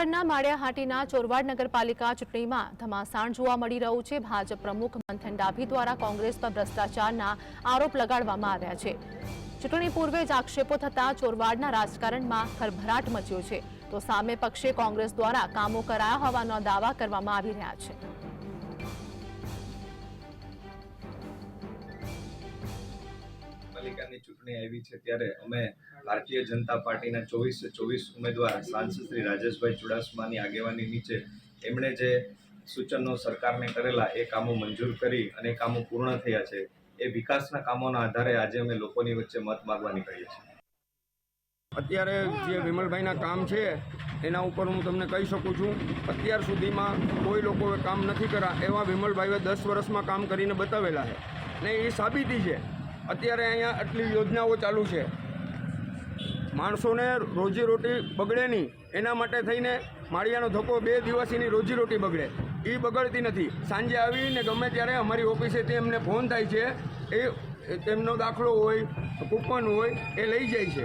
જૂનાગઢના માળિયાહાટીના ચોરવાડ નગરપાલિકા ચૂંટણીમાં ધમાસાણ જોવા મળી રહ્યું છે. ભાજપ પ્રમુખ મંથન ડાભી દ્વારા કોંગ્રેસ પર ભ્રષ્ટાચારના આરોપ લગાડવામાં આવ્યા છે. ચૂંટણી પૂર્વે જ આક્ષેપો થતા ચોરવાડના રાજકારણમાં ખરભરાટ મચ્યો છે. તો સામે પક્ષે કોંગ્રેસ દ્વારા કામો કરાયા હોવાનો દાવા કરવામાં આવી રહ્યા છે. પાલિકાની ચૂંટણી આવી છે ત્યારે અમે ભારતીય જનતા પાર્ટીના ચોવીસે ચોવીસ ઉમેદવાર સાંસદ શ્રી રાજેશભાઈ ચુડાસમાની આગેવાની નીચે એમણે જે સૂચનો સરકારને કરેલા એ કામો મંજૂર કરી અને કામો પૂર્ણ થયા છે. એ વિકાસના કામોના આધારે આજે અમે લોકોની વચ્ચે મત માગવા નીકળીએ છીએ. અત્યારે જે વિમલભાઈના કામ છે, એના ઉપર હું તમને કહી શકું છું, અત્યાર સુધીમાં કોઈ લોકોએ કામ નથી કર્યા એવા વિમલભાઈએ દસ વર્ષમાં કામ કરીને બતાવેલા છે. ને એ સાબિતી છે. અત્યારે અહીંયા આટલી યોજનાઓ ચાલુ છે. માણસોને રોજીરોટી બગડે નહીં. એના માટે થઈને માળિયાનો ધક્કો બે દિવસની રોજીરોટી બગડે. એ બગડતી નથી. સાંજે આવીને ગમે ત્યારે અમારી ઓફિસેથી એમને ફોન થાય છે, એ તેમનો દાખલો હોય, કૂપન હોય, એ લઈ જાય છે.